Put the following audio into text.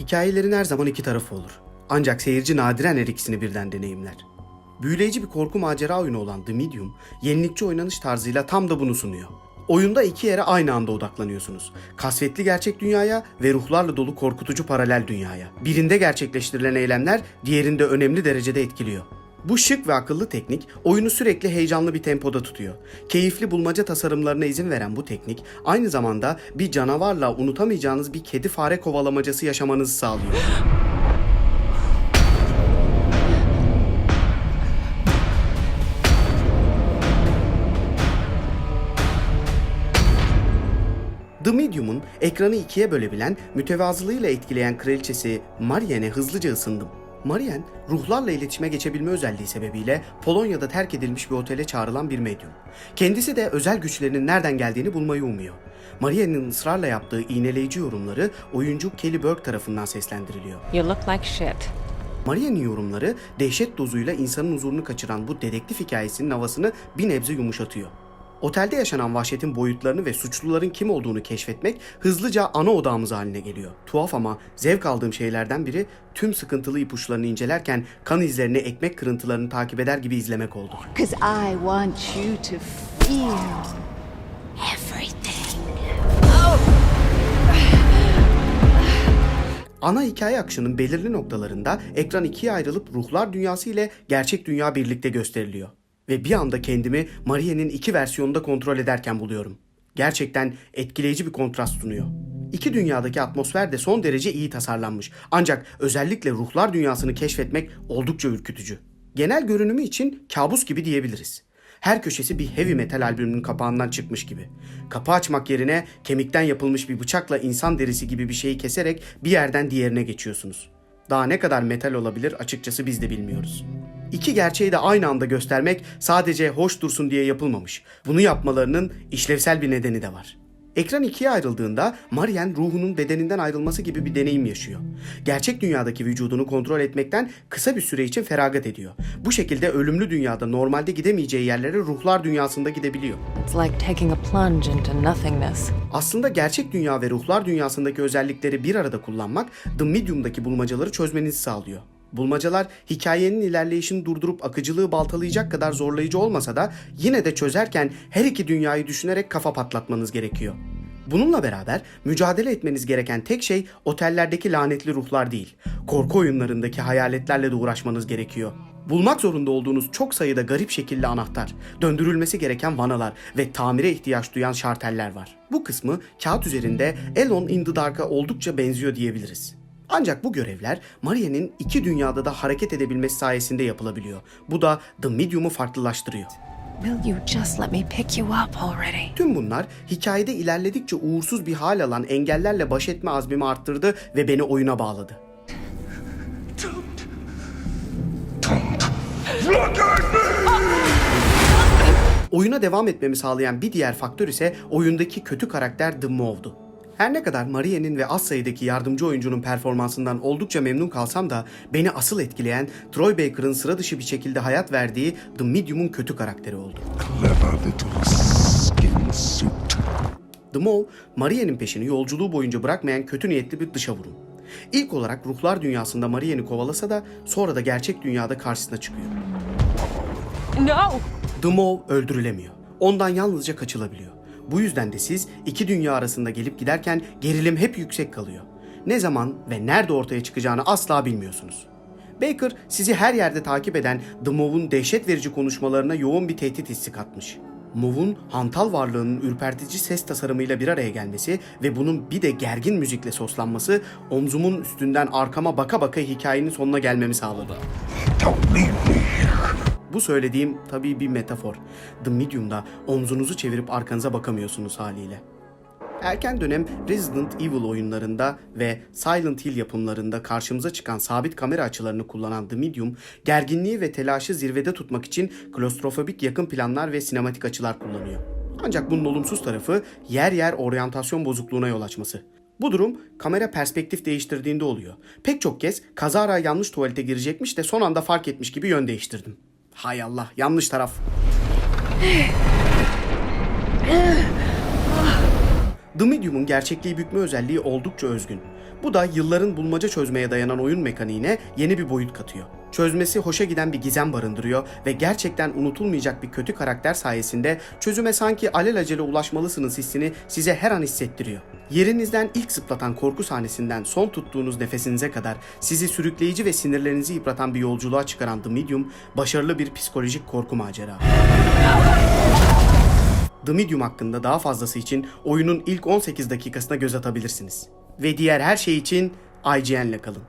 Hikayelerin her zaman iki tarafı olur. Ancak seyirci nadiren her ikisini birden deneyimler. Büyüleyici bir korku macera oyunu olan The Medium, yenilikçi oynanış tarzıyla tam da bunu sunuyor. Oyunda iki yere aynı anda odaklanıyorsunuz. Kasvetli gerçek dünyaya ve ruhlarla dolu korkutucu paralel dünyaya. Birinde gerçekleştirilen eylemler diğerinde önemli derecede etkiliyor. Bu şık ve akıllı teknik oyunu sürekli heyecanlı bir tempoda tutuyor. Keyifli bulmaca tasarımlarına izin veren bu teknik aynı zamanda bir canavarla unutamayacağınız bir kedi fare kovalamacası yaşamanızı sağlıyor. The Medium'un ekranı ikiye bölebilen, mütevazılığıyla etkileyen kraliçesi Marianne'e hızlıca ısındım. Marianne, ruhlarla iletişime geçebilme özelliği sebebiyle Polonya'da terk edilmiş bir otele çağrılan bir medyum. Kendisi de özel güçlerinin nereden geldiğini bulmayı umuyor. Marianne'in ısrarla yaptığı iğneleyici yorumları oyuncu Kelly Burke tarafından seslendiriliyor. You look like shit. Maria'nın yorumları dehşet dozuyla insanın huzurunu kaçıran bu dedektif hikayesinin havasını bir nebze yumuşatıyor. Otelde yaşanan vahşetin boyutlarını ve suçluların kim olduğunu keşfetmek hızlıca ana odağımız haline geliyor. Tuhaf ama zevk aldığım şeylerden biri tüm sıkıntılı ipuçlarını incelerken kan izlerini, ekmek kırıntılarını takip eder gibi izlemek oldu. I want you to feel everything. Ana hikaye akışının belirli noktalarında ekran ikiye ayrılıp ruhlar dünyası ile gerçek dünya birlikte gösteriliyor. Ve bir anda kendimi Maria'nın iki versiyonunda kontrol ederken buluyorum. Gerçekten etkileyici bir kontrast sunuyor. İki dünyadaki atmosfer de son derece iyi tasarlanmış. Ancak özellikle ruhlar dünyasını keşfetmek oldukça ürkütücü. Genel görünümü için kabus gibi diyebiliriz. Her köşesi bir heavy metal albümünün kapağından çıkmış gibi. Kapı açmak yerine kemikten yapılmış bir bıçakla insan derisi gibi bir şeyi keserek bir yerden diğerine geçiyorsunuz. Daha ne kadar metal olabilir açıkçası biz de bilmiyoruz. İki gerçeği de aynı anda göstermek sadece hoş dursun diye yapılmamış. Bunu yapmalarının işlevsel bir nedeni de var. Ekran ikiye ayrıldığında Marian ruhunun bedeninden ayrılması gibi bir deneyim yaşıyor. Gerçek dünyadaki vücudunu kontrol etmekten kısa bir süre için feragat ediyor. Bu şekilde ölümlü dünyada normalde gidemeyeceği yerlere ruhlar dünyasında gidebiliyor. Like. Aslında gerçek dünya ve ruhlar dünyasındaki özellikleri bir arada kullanmak The Medium'daki bulmacaları çözmenizi sağlıyor. Bulmacalar hikayenin ilerleyişini durdurup akıcılığı baltalayacak kadar zorlayıcı olmasa da yine de çözerken her iki dünyayı düşünerek kafa patlatmanız gerekiyor. Bununla beraber mücadele etmeniz gereken tek şey otellerdeki lanetli ruhlar değil. Korku oyunlarındaki hayaletlerle de uğraşmanız gerekiyor. Bulmak zorunda olduğunuz çok sayıda garip şekilli anahtar, döndürülmesi gereken vanalar ve tamire ihtiyaç duyan şarteller var. Bu kısmı kağıt üzerinde Alone in the Dark'a oldukça benziyor diyebiliriz. Ancak bu görevler Maria'nın iki dünyada da hareket edebilmesi sayesinde yapılabiliyor. Bu da The Medium'u farklılaştırıyor. Will you just let me pick you up already? Tüm bunlar hikayede ilerledikçe uğursuz bir hal alan engellerle baş etme azmimi arttırdı ve beni oyuna bağladı. Oyuna devam etmemi sağlayan bir diğer faktör ise oyundaki kötü karakter The Move'du. Her ne kadar Maria'nın ve az sayıdaki yardımcı oyuncunun performansından oldukça memnun kalsam da beni asıl etkileyen Troy Baker'ın sıra dışı bir şekilde hayat verdiği The Medium'un kötü karakteri oldu. The Mole, Maria'nın peşini yolculuğu boyunca bırakmayan kötü niyetli bir dışa vurum. İlk olarak ruhlar dünyasında Maria'nı kovalasa da sonra da gerçek dünyada karşısına çıkıyor. No! The Mole öldürülemiyor. Ondan yalnızca kaçılabiliyor. Bu yüzden de siz iki dünya arasında gelip giderken gerilim hep yüksek kalıyor. Ne zaman ve nerede ortaya çıkacağını asla bilmiyorsunuz. Baker sizi her yerde takip eden The Move'un dehşet verici konuşmalarına yoğun bir tehdit hissi katmış. Move'un hantal varlığının ürpertici ses tasarımıyla bir araya gelmesi ve bunun bir de gergin müzikle soslanması omzumun üstünden arkama baka baka hikayenin sonuna gelmemi sağladı. Don't leave me. Bu söylediğim tabii bir metafor. The Medium'da omzunuzu çevirip arkanıza bakamıyorsunuz haliyle. Erken dönem Resident Evil oyunlarında ve Silent Hill yapımlarında karşımıza çıkan sabit kamera açılarını kullanan The Medium, gerginliği ve telaşı zirvede tutmak için klostrofobik yakın planlar ve sinematik açılar kullanıyor. Ancak bunun olumsuz tarafı yer yer oryantasyon bozukluğuna yol açması. Bu durum kamera perspektif değiştirdiğinde oluyor. Pek çok kez kazara yanlış tuvalete girecekmiş de son anda fark etmiş gibi yön değiştirdim. Hay Allah yanlış taraf. The Medium'un gerçekliği bükme özelliği oldukça özgün. Bu da yılların bulmaca çözmeye dayanan oyun mekaniğine yeni bir boyut katıyor. Çözmesi hoşa giden bir gizem barındırıyor ve gerçekten unutulmayacak bir kötü karakter sayesinde çözüme sanki alelacele ulaşmalısınız hissini size her an hissettiriyor. Yerinizden ilk zıplatan korku sahnesinden son tuttuğunuz nefesinize kadar sizi sürükleyici ve sinirlerinizi yıpratan bir yolculuğa çıkaran The Medium, başarılı bir psikolojik korku macera. The Medium hakkında daha fazlası için oyunun ilk 18 dakikasına göz atabilirsiniz. Ve diğer her şey için IGN'le kalın.